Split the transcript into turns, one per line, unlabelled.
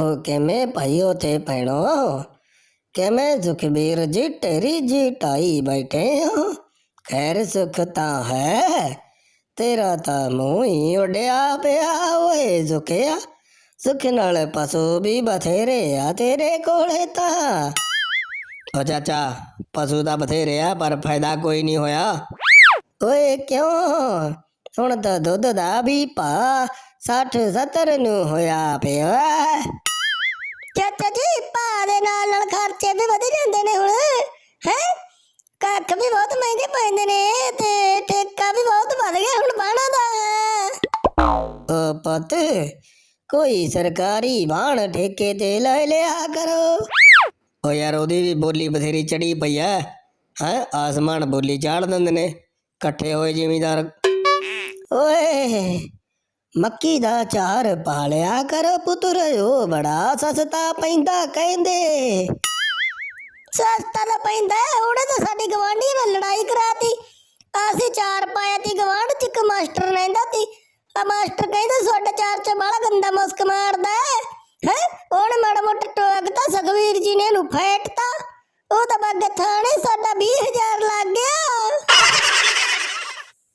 ਉਹ ਕਿਵੇਂ ਭਾਈ ਤੇ ਪੈਣੋ? ਕਿਵੇਂ ਸੁਖਬੀਰ ਜੀ ਟੇਰੀ ਜੀ ਟਾਈ ਬੈਠੇ ਹੋ? ਖੈਰ ਸੁਖ ਤਾਂ ਹੈ, ਤੇਰਾ ਤਾਂ ਮੂੰਹ ਹੀ ਉੱਡਿਆ ਪਿਆ ਓਏ ਸੁਖਿਆ। ਸੁਖ ਨਾਲ ਪਸ਼ੂ ਵੀ ਬਥੇਰੇ ਆ ਤੇਰੇ ਕੋਲੇ ਤਾਂ। ਓ ਚਾਚਾ, ਪਸ਼ੂ ਤਾਂ ਬਥੇਰੇ ਆ, ਪਰ ਫਾਇਦਾ ਕੋਈ ਨਹੀਂ ਹੋਇਆ। ਓਏ ਕਿਉਂ? ਹੁਣ ਤਾਂ ਦੁੱਧ ਦਾ ਵੀ ਭਾ 60 70 ਨੂੰ ਹੋਇਆ ਪਿਆ। ਚਾਚਾ ਜੀ ਭਾ ਦੇ ਨਾਲ ਨਾਲ ਖਰਚੇ ਵੀ ਵਧ ਜਾਂਦੇ ਨੇ ਹੁਣ ਹੈ? ਕੱਖ ਵੀ ਬਹੁਤ ਮਹਿੰਗੇ ਪੈਂਦੇ ਨੇ ਤੇ ਠੇਕਾ ਵੀ ਬਹੁਤ ਵਧ ਗਿਆ ਹੁਣ ਬਾਣਾ ਦਾ। ਪੁੱਤ ਕੋਈ ਸਰਕਾਰੀ ਬਾਣ ਠੇਕੇ ਤੇ ਲੈ ਲਿਆ ਕਰੋ। ਓ ਯਾਰ ਉਹਦੀ ਵੀ ਬੋਲੀ ਬਥੇਰੀ ਚੜੀ ਪਈ ਐ ਹੈ? ਆਸਮਾਨ ਬੋਲੀ ਚਾੜ ਦਿੰਦੇ ਨੇ ਇਕੱਠੇ ਹੋਏ ਜ਼ਿਮੀਦਾਰ। ਓਏ ਮੱਕੀ ਦਾ ਚਾਰ ਪਾਲਿਆ ਕਰ ਪੁੱਤਰ, ਉਹ ਬੜਾ ਸਸਤਾ ਪੈਂਦਾ ਕਹਿੰਦੇ। ਸਸਤਾ ਤਾਂ ਪੈਂਦਾ, ਉਹਨੇ ਤਾਂ ਸਾਡੀ ਗਵਾਂਢੀ ਨਾਲ ਲੜਾਈ ਕਰਾਤੀ। ਅਸੀਂ ਚਾਰ ਪਾਇਆ ਤੀ ਗਵਾਂਢ ਚ, ਇੱਕ ਮਾਸਟਰ ਰਹਿੰਦਾ ਸੀ ਆ ਮਾਸਟਰ ਕਹਿੰਦਾ ਤੁਹਾਡਾ ਚਾਰ ਚ ਬਾਲਾ ਗੰਦਾ ਮੁਸਕ ਮਾਰਦਾ ਹੈ। ਉਹਨੇ ਮਾੜਾ ਮੋਟਾ ਟੋਕਤਾ ਸੁਖਵੀਰ ਜੀ ਨੇ ਇਹਨੂੰ ਫੇਟਤਾ। ਉਹ ਤਾਂ ਬੱਗ ਥਾਣੇ ਸਾਡਾ 20000 ਲੱਗ